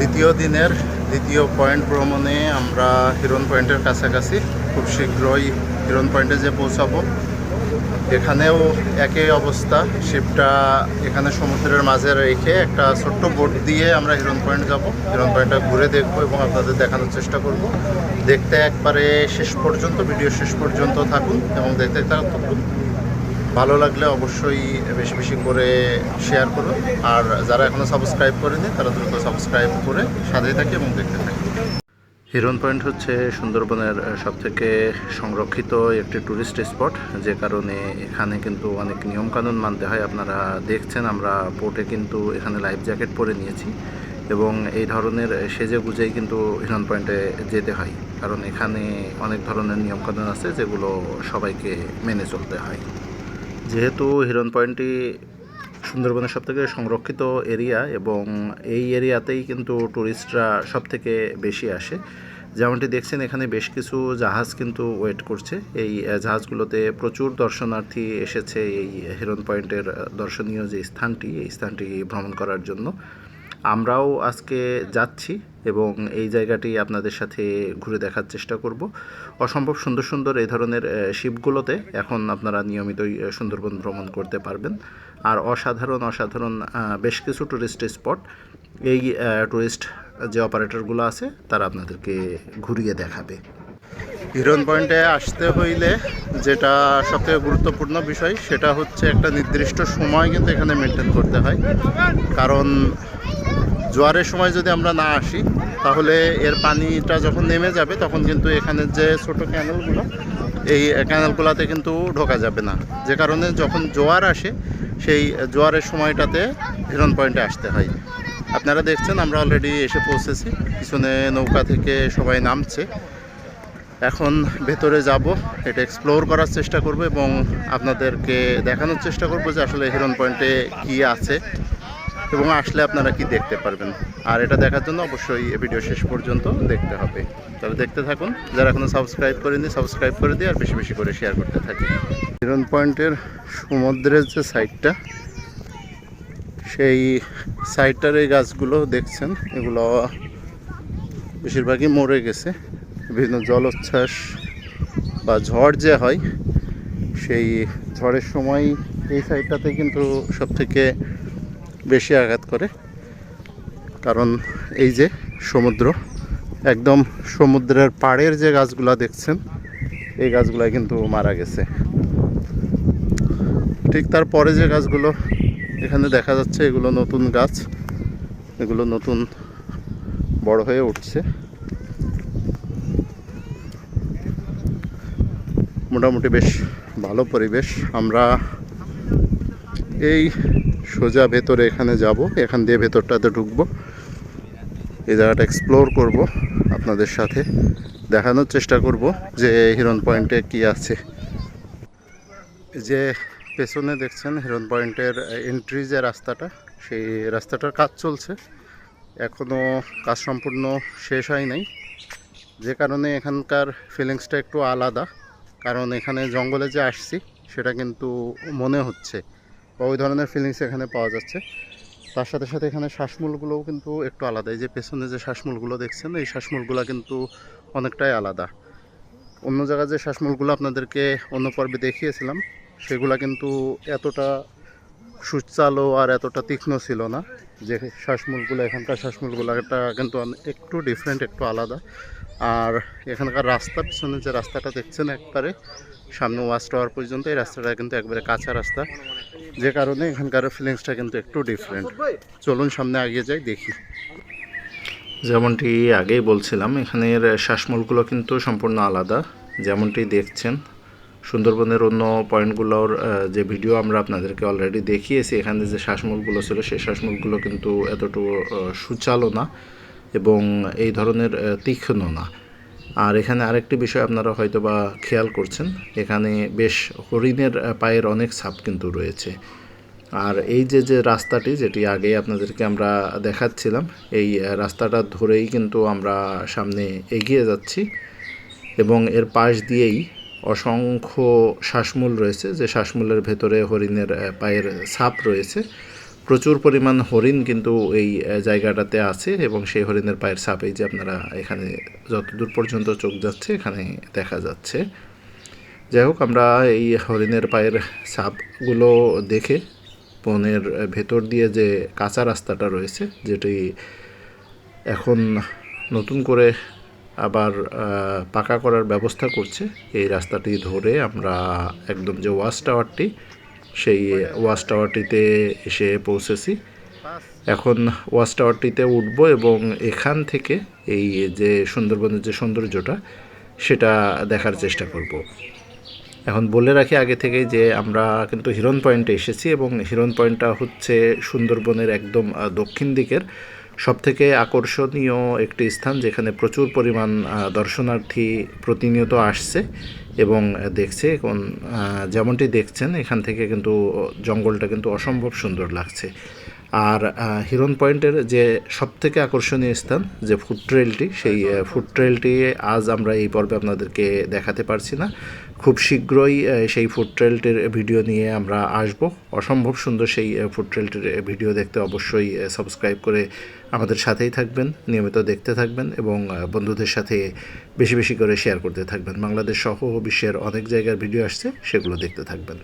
দ্বিতীয় দিনের দ্বিতীয় পয়েন্ট ভ্রমণে আমরা হিরন পয়েন্টের কাছাকাছি খুব শীঘ্রই হিরন পয়েন্টে যে পৌঁছাবো। এখানেও একই অবস্থা শিপটা এখানে সমুদ্রের মাঝে রেখে একটা ছোট্ট বোট দিয়ে আমরা হিরন পয়েন্ট যাব। হিরন পয়েন্টটা ঘুরে দেখব এবং আপনাদের দেখানোর চেষ্টা করব। দেখতে একবারে শেষ পর্যন্ত ভিডিও শেষ পর্যন্ত থাকুন এবং দেখতে থাকুন। ভালো লাগলে অবশ্যই বেশি বেশি করে শেয়ার করুন। আর যারা এখনও সাবস্ক্রাইব করেনি, তারা দ্রুত সাবস্ক্রাইব করে সাথেই থাকে এবং দেখতে থাকে হিরন পয়েন্ট হচ্ছে সুন্দরবনের সবথেকে সংরক্ষিত একটি ট্যুরিস্ট স্পট যে কারণে এখানে কিন্তু অনেক নিয়মকানুন মানতে হয়। আপনারা দেখছেন, আমরা বোটে কিন্তু এখানে লাইফ জ্যাকেট পরে নিয়েছি। এবং এই ধরনের সেজে গুজেই কিন্তু হিরন পয়েন্টে যেতে হয়। কারণ এখানে অনেক ধরনের নিয়মকানুন আছে যেগুলো সবাইকে মেনে চলতে হয়। যেহেতু হিরন পয়েন্টটি সুন্দরবনের সবথেকে সংরক্ষিত এরিয়া এবং এই এরিয়াতেই কিন্তু ট্যুরিস্টরা সবথেকে বেশি আসে, যেমনটি দেখছেন এখানে বেশ কিছু জাহাজ কিন্তু ওয়েট করছে। এই জাহাজগুলোতে প্রচুর দর্শনার্থী এসেছে এই হিরন পয়েন্টের দর্শনীয় যে স্থানটি, এই স্থানটি ভ্রমণ করার জন্য। আমরাও আজকে যাচ্ছি এবং এই জায়গাটি আপনাদের সাথে ঘুরে দেখার চেষ্টা করব। অসম্ভব সুন্দর সুন্দর এই ধরনের শিপগুলোতে এখন আপনারা নিয়মিতই সুন্দরবন ভ্রমণ করতে পারবেন। আর অসাধারণ অসাধারণ বেশ কিছু টুরিস্ট স্পট এই টুরিস্ট যে অপারেটরগুলো আছে, তারা আপনাদেরকে ঘুরিয়ে দেখাবে। হিরন পয়েন্টে আসতে হইলে যেটা সবথেকে গুরুত্বপূর্ণ বিষয়, সেটা হচ্ছে একটা নির্দিষ্ট সময় কিন্তু এখানে মেনটেন করতে হয়। কারণ জোয়ারের সময় যদি আমরা না আসি, তাহলে এর পানিটা যখন নেমে যাবে, তখন কিন্তু এখানে যে ছোটো ক্যানেলগুলো, এই ক্যানেলগুলোতে কিন্তু ঢোকা যাবে না। যে কারণে যখন জোয়ার আসে, সেই জোয়ারের সময়টাতে হিরন পয়েন্টে আসতে হয়। আপনারা দেখছেন, আমরা অলরেডি এসে পৌঁছেছি। পিছনে নৌকা থেকে সবাই নামছে। এখন ভেতরে যাব, এটা এক্সপ্লোর করার চেষ্টা করব এবং আপনাদেরকে দেখানোর চেষ্টা করব যে আসলে হিরন পয়েন্টে কি আছে। এবং আসলে আপনারা কি দেখতে পারবেন। আর এটা দেখার জন্য অবশ্যই এই ভিডিও শেষ পর্যন্ত দেখতে হবে। তাহলে দেখতে থাকুন। যারা এখনও সাবস্ক্রাইব করেনি সাবস্ক্রাইব করে দিয়ে আর বেশি বেশি করে শেয়ার করতে থাকি। হিরন পয়েন্টের সমুদ্রের যে সাইডটা সেই সাইডটার এই গাছগুলো দেখছেন? এগুলো বেশিরভাগই মরে গেছে। বিভিন্ন জলোচ্ছ্বাস বা ঝড় যে হয়, সেই ঝড়ের সময় এই সাইডটাতে কিন্তু সব থেকে বেশি আঘাত করে। কারণ এই যে সমুদ্র, একদম সমুদ্রের পাড়ের যে গাছগুলো দেখছেন, এই গাছগুলো কিন্তু মারা গেছে। ঠিক তারপরে যে গাছগুলো, এখানে দেখা যাচ্ছে এগুলো নতুন গাছ, এগুলো নতুন বড় হয়ে উঠছে। মোটামুটি বেশ ভালো পরিবেশ। আমরা এই সোজা ভেতরে এখানে যাব। এখান দিয়ে ভেতরটাতে ঢুকবো। এই জায়গাটা এক্সপ্লোর করব আপনাদের সাথে। দেখানোর চেষ্টা করব যে হিরন পয়েন্টে কি আছে। যে পেছনে দেখছেন হিরন পয়েন্টের এন্ট্রি যে রাস্তাটা, সেই রাস্তাটার কাজ চলছে। এখনও কাজ সম্পূর্ণ শেষ হয় নাই। যে কারণে এখানকার ফিলিংসটা একটু আলাদা। কারণ এখানে জঙ্গলে যে আসছি, সেটা কিন্তু মনে হচ্ছে। বা ওই ধরনের ফিলিংস এখানে পাওয়া যাচ্ছে। তার সাথে সাথে এখানে শ্বাসমূলগুলোও কিন্তু একটু আলাদা। এই যে পেছনে যে শ্বাসমূলগুলো দেখছেন, এই শ্বাসমূলগুলো কিন্তু অনেকটাই আলাদা। অন্য জায়গায় যে শ্বাসমূলগুলো আপনাদেরকে অন্য পর্বে দেখিয়েছিলাম, সেগুলা কিন্তু এতটা সুচালো আর এতটা তীক্ষ্ণ ছিল না যে শ্বাসমূলগুলো, এখানকার শ্বাসমূলগুলো এটা কিন্তু একটু ডিফারেন্ট একটু আলাদা। আর এখানকার রাস্তা পিছনে যে রাস্তাটা দেখছেন একবারে, সামনে ওয়াচ টাওয়ার পর্যন্ত, এই রাস্তাটা কিন্তু একবারে কাঁচা রাস্তা। যে কারণে এখানকার ফিলিংসটা কিন্তু একটু ডিফারেন্ট চলুন সামনে এগিয়ে যাই, দেখি। যেমনটি আগেই বলছিলাম, এখানের শ্বাসমূলগুলো কিন্তু সম্পূর্ণ আলাদা। যেমনটি দেখছেন, সুন্দরবনের অন্য পয়েন্টগুলোর যে ভিডিও আমরা আপনাদেরকে অলরেডি দেখিয়েছি, এখানে যে শ্বাসমূলগুলো ছিল, সেই শ্বাসমূলগুলো কিন্তু এতটুকু সুচালো না এবং এই ধরনের তীক্ষ্ণ না। আর এখানে আরেকটি বিষয় আপনারা হয়তো বা খেয়াল করছেন, এখানে বেশ হরিণের পায়ের অনেক ছাপ কিন্তু রয়েছে। আর এই যে যে রাস্তাটি, যেটি আগে আপনাদেরকে আমরা দেখাচ্ছিলাম, এই রাস্তাটা ধরেই কিন্তু আমরা সামনে এগিয়ে যাচ্ছি এবং এর পাশ দিয়েই অসংখ্য শ্বাসমূল রয়েছে। যে শ্বাসমূলের ভেতরে হরিণের পায়ের ছাপ রয়েছে প্রচুর পরিমাণ হরিণ কিন্তু এই জায়গাটাতে আছে এবং সেই হরিণের পায়ের এই যে আপনারা এখানে যতদূর পর্যন্ত চোখ যাচ্ছে এখানে দেখা যাচ্ছে। যাই হোক, আমরা এই হরিণের পায়ের ছাপগুলো দেখে বনের ভেতর দিয়ে যে কাঁচা রাস্তাটা রয়েছে, যেটি এখন নতুন করে আবার পাকা করার ব্যবস্থা করছে, এই রাস্তাটি ধরে আমরা একদম যে ওয়াচ টাওয়ারটি সেই ওয়াচ টাওয়ারটিতে এসে পৌঁছেছি। এখন ওয়াচ টাওয়ারটিতে উঠব এবং এখান থেকে এই যে সুন্দরবনের যে সৌন্দর্যটা, সেটা দেখার চেষ্টা করব। এখন বলে রাখি আগে থেকে যে আমরা কিন্তু হিরন পয়েন্টে এসেছি এবং হিরন পয়েন্টটা হচ্ছে সুন্দরবনের একদম দক্ষিণ দিকের সবথেকে আকর্ষণীয় একটি স্থান যেখানে প্রচুর পরিমাণ দর্শনার্থী প্রতিনিয়ত আসছে এবং দেখছে এখন যেমনটি দেখছেন, এখান থেকে কিন্তু জঙ্গলটা কিন্তু অসম্ভব সুন্দর লাগছে। আর হিরন পয়েন্টের যে সবথেকে আকর্ষণীয় স্থান, যে ফুড ট্রেলটি সেই ফুড ট্রেলটি আজ আমরা এই পর্বে আপনাদেরকে দেখাতে পারছি না। খুব শীঘ্রই সেই ফুড ট্রেলটির ভিডিও নিয়ে আমরা আসব। অসম্ভব সুন্দর সেই ফুড ট্রেলটির ভিডিও দেখতে অবশ্যই সাবস্ক্রাইব করে আমাদের সাথেই থাকবেন, নিয়মিত দেখতে থাকবেন এবং বন্ধুদের সাথে বেশি বেশি করে শেয়ার করতে থাকবেন। বাংলাদেশ সহ বিশ্বের অনেক জায়গার ভিডিও আসছে, সেগুলো দেখতে থাকবেন।